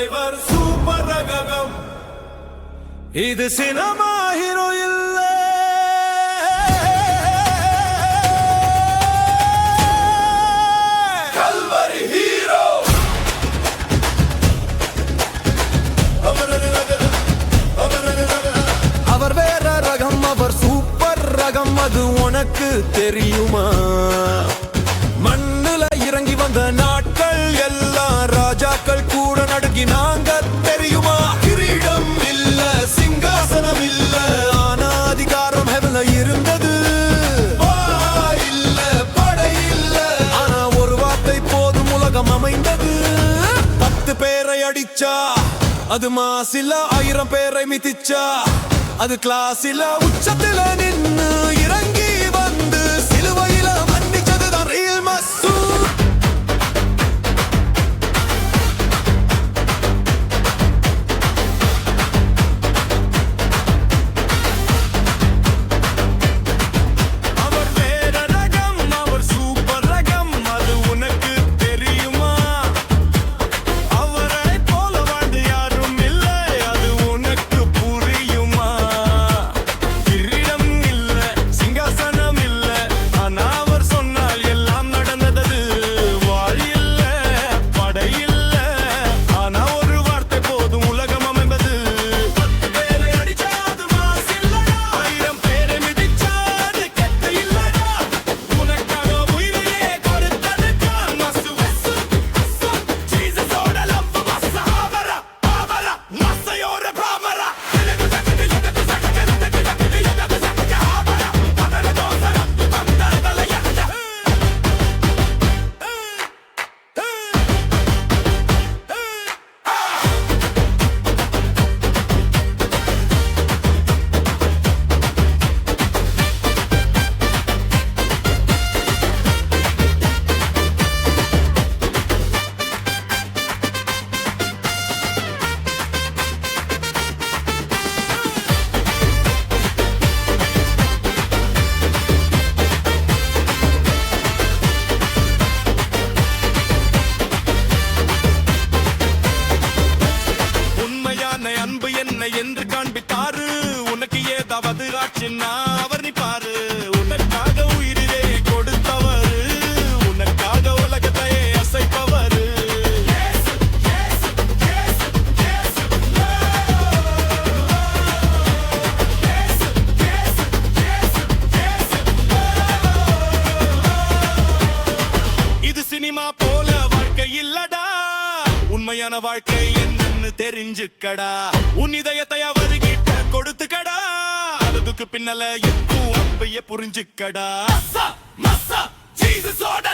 தலைவர் சூப்பர் ரகம் இது சினிமா ஹீரோ இல்ல. கல்வரி ஹீரோ. அவர் வேற ரகம் அவர் சூப்பர் ரகம் அது உனக்கு தெரியுமா? மண்ணுல இறங்கி வந்த நான் அடிச்சா அது மாசில ஆயிரம் பேரை மிதிச்சா அது கிளாஸில உச்சத்துல நின்னு என்று உனக்கு ஏதாவது ஆச்சுன்னா அவர் நிப்பாரு. உனக்காக உயிரே கொடுத்தவர் உனக்காக உலகத்தை அசைப்பவர். இது சினிமா போல வாழ்க்கை இல்லடா. உண்மையான வாழ்க்கை யாருன்னு தெரிஞ்சுக்கடா. உன் இதயத்தை அவர்கிட்ட கொடுத்துக்கடா. அதுக்கு பின்னல எப்பவும் அப்பைய புரிஞ்சுக்கடா. மஸ்ஸா மஸ்ஸா ஜீசஸோட